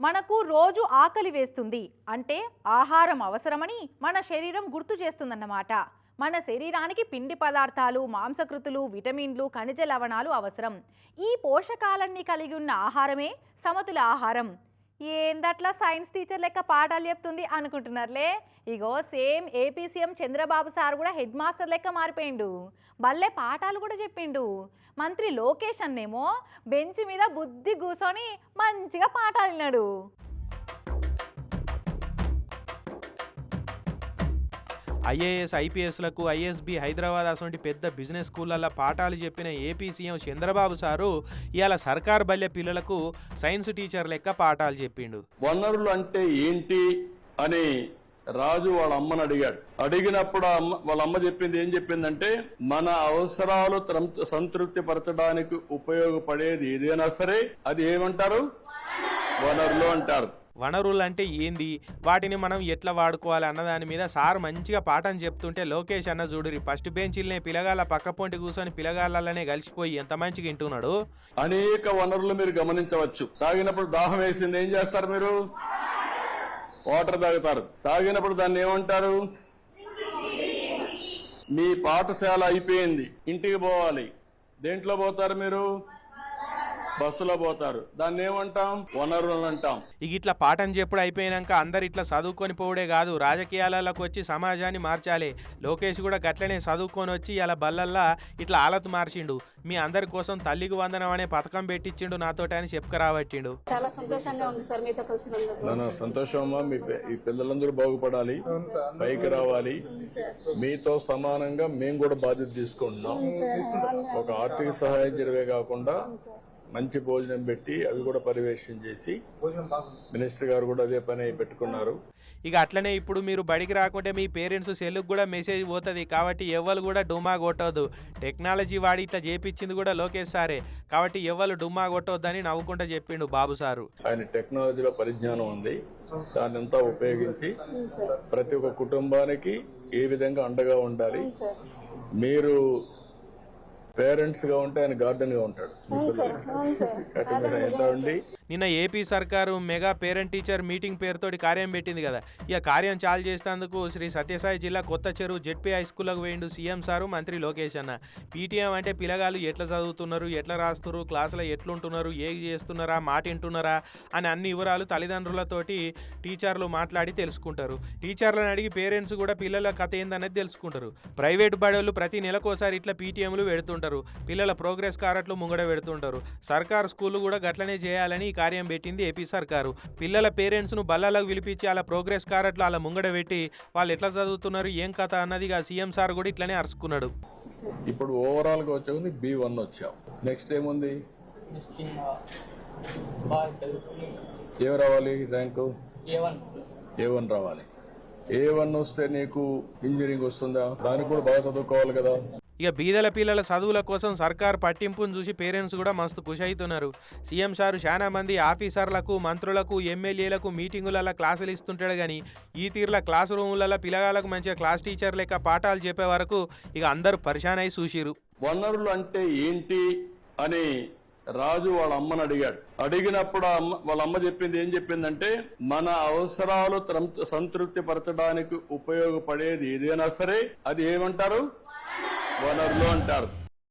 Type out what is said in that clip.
మనకు రోజు ఆకలి వేస్తుంది. అంటే ఆహారం అవసరమని మన శరీరం గుర్తు చేస్తుందన్నమాట. మన శరీరానికి పిండి పదార్థాలు మాంసకృతులు విటమిన్లు ఖనిజ లవణాలు అవసరం. ఈ పోషకాలన్నీ కలిగి ఉన్న ఆహారమే సమతుల ఆహారం. ఏందట్లా సైన్స్ టీచర్ లెక్క పాఠాలు చెప్తుంది అనుకుంటున్నారులే? ఇగో same AP CM Chandrababu sir కూడా హెడ్ మాస్టర్ లెక్క మారిపోయిండు. భలే పాఠాలు కూడా చెప్పిండు. మంత్రి లోకేష్ అన్నేమో బెంచ్ మీద బుద్ధి కూర్చొని మంచిగా పాఠాలు విన్నాడు. ఐఏఎస్ ఐపీఎస్లకు ఐఎస్బి హైదరాబాద్ అటువంటి పెద్ద బిజినెస్ స్కూళ్ళల్లో పాఠాలు చెప్పిన ఏపీ సీఎం చంద్రబాబు సారు ఇవాళ సర్కార్ బల్య పిల్లలకు సైన్స్ టీచర్ లెక్క పాఠాలు చెప్పిండు. వనరులు అంటే ఏంటి అని రాజు వాళ్ళ అమ్మని అడిగాడు. అడిగినప్పుడు అమ్మ వాళ్ళ అమ్మ చెప్పింది ఏం చెప్పిందంటే మన అవసరాలు త్రం- సంతృప్తి పరచడానికి ఉపయోగపడేది ఏదైనా సరే అది ఏమంటారు? వనరులు అంటారు. వనరులు అంటే ఏంది? వాటిని మనం ఎట్లా వాడుకోవాలి అన్న దాని మీద సార్ మంచిగా పాఠం చెప్తుంటే లోకేష్ అన్న చూడురి ఫస్ట్ బెంచీలనే పిలగాల పక్క పొంటి కూర్చొని పిలగాలనే కలిసిపోయి ఎంత మంచిగా వింటున్నాడు? అనేక వనరులు మీరు గమనించవచ్చు. తాగినప్పుడు దాహం వేసింది ఏం చేస్తారు మీరు? వాటర్ తాగుతారు. తాగినప్పుడు దాన్ని ఏమంటారు? మీ పాఠశాల అయిపోయింది. ఇంటికి పోవాలి. దేంట్లో పోతారు మీరు? బస్సులో పోతారు. దాన్ని ఏమంటాం? వనరులు అంటాం ఇక ఇట్లా పాఠం చెప్పుడు అయిపోయినాక అందరు ఇట్లా చదువుకొని పోవడే కాదు. రాజకీయాలకు వచ్చి సమాజాన్ని మార్చాలి. లోకేష్ కూడా గట్లనే చదువుకొని వచ్చి ఇలా బల్లల్లా ఇట్లా ఆలతు మార్చిండు. మీ అందరి కోసం తల్లికి వందనం అనే పథకం పెట్టించిండు నాతోటి అని చెప్పుకరాబట్టిండు చాలా సంతోషంగా ఉంది సార్ మీతో అమ్మా మీ పిల్లలందరూ బాగుపడాలి. పైకి రావాలి. మీతో సమానంగా మేము కూడా బాధ్యత తీసుకుంటున్నాం. ఒక ఆర్థిక సహాయం చేయడమే కాకుండా మంచి భోజనం పెట్టి అవి కూడా పర్యవేక్షణ చేసి మినిస్టర్ గారు కూడా అదే పని పెట్టుకున్నారు. ఇక అట్లనే ఇప్పుడు మీరు బడికి రాకుంటే మీ పేరెంట్స్ సెల్లుకు కూడా మెసేజ్ పోతుంది. కాబట్టి ఎవ్వరు కూడా డుమా కొట్టవద్దు టెక్నాలజీ వాడి ఇట్లా చేపించింది కూడా లోకేష్ సారే. కాబట్టి ఎవ్వరు డుమా కొట్టవద్దని నవ్వుకుంటా చెప్పిండు బాబు సారు. ఆయన టెక్నాలజీలో పరిజ్ఞానం ఉంది. దాన్ని అంతా ఉపయోగించి ప్రతి ఒక్క కుటుంబానికి ఏ విధంగా అండగా ఉండాలి. మీరు పేరెంట్స్గా ఉంటే ఆయన గార్డెన్గా ఉంటాడు. కాబట్టి మీరు ఎంత ఉండి నిన్న ఏపీ సర్కారు మెగా పేరెంట్ టీచర్ మీటింగ్ పేరుతోటి కార్యం పెట్టింది కదా. ఇక కార్యం చాలు చేసేందుకు శ్రీ సత్యసాయి జిల్లా కొత్త చెరువు జెడ్పీ హై స్కూల్కి పోయిండు సీఎం సారు మంత్రి లోకేష్ అన్న. పీటీఎం అంటే పిల్లగాళ్ళు ఎట్లా చదువుతున్నారు ఎట్లా రాస్తున్నారు క్లాసులో ఎట్లుంటున్నారు ఏ చేస్తున్నారా మాట వింటున్నారా అని అన్ని వివరాలు తల్లిదండ్రులతోటి టీచర్లు మాట్లాడి తెలుసుకుంటారు. టీచర్లను అడిగి పేరెంట్స్ కూడా పిల్లల కథ ఏందనేది తెలుసుకుంటారు. ప్రైవేట్ బడులు ప్రతి నెలకోసారి ఇట్లా పీటీఎంలు పెడుతుంటారు. పిల్లల ప్రోగ్రెస్ కారట్లు ముంగడ పెడుతుంటారు. సర్కార్ స్కూళ్ళు కూడా గట్లనే చేయాలని ఈ కార్యం పెట్టింది ఏపీ సర్కారు. పిల్లల పేరెంట్స్ను బల్లాలకు పిలిపించి అలా ప్రోగ్రెస్ కార్డ్లు అలా ముంగడ పెట్టి వాళ్ళు ఎట్లా చదువుతున్నారు ఏం కథ అన్నది సీఎం సార్ కూడా ఇట్లనే అరుచుకున్నాడు. ఇప్పుడు ఓవరాల్గా వచ్చే బి వన్ వచ్చాం. నెక్స్ట్ ఏముంది? ఏం రావాలి rank? A one A one రావాలి. ఏ వన్ వస్తే నీకు ఇంజనీరింగ్ వస్తుందా? దానికి కూడా బాగా చదువుకోవాలి కదా. ఇక బీదల పిల్లల చదువుల కోసం సర్కార్ పట్టింపును చూసి పేరెంట్స్ కూడా మస్తు ఖుషి అవుతున్నారు సీఎం సారు చాలా మంది ఆఫీసర్లకు మంత్రులకు ఎమ్మెల్యేలకు మీటింగులలో క్లాసులు ఇస్తుంటాడు కానీ ఈ తీరులో క్లాస్ రూములలో పిల్లగాళ్ళకు మంచిగా క్లాస్ టీచర్ లెక్క పాఠాలు చెప్పే వరకు ఇక అందరూ పరిశాన్ అయి చూసిరు వనరులు అంటే ఏంటి అని రాజు వాళ్ళ అమ్మని అడిగాడు. అడిగినప్పుడు అమ్మ వాళ్ళ అమ్మ చెప్పింది ఏం చెప్పిందంటే మన అవసరాలు త్రం- సంతృప్తి పరచడానికి ఉపయోగపడేది ఏదైనా సరే అది ఏమంటారు? వనరులు అంటారు.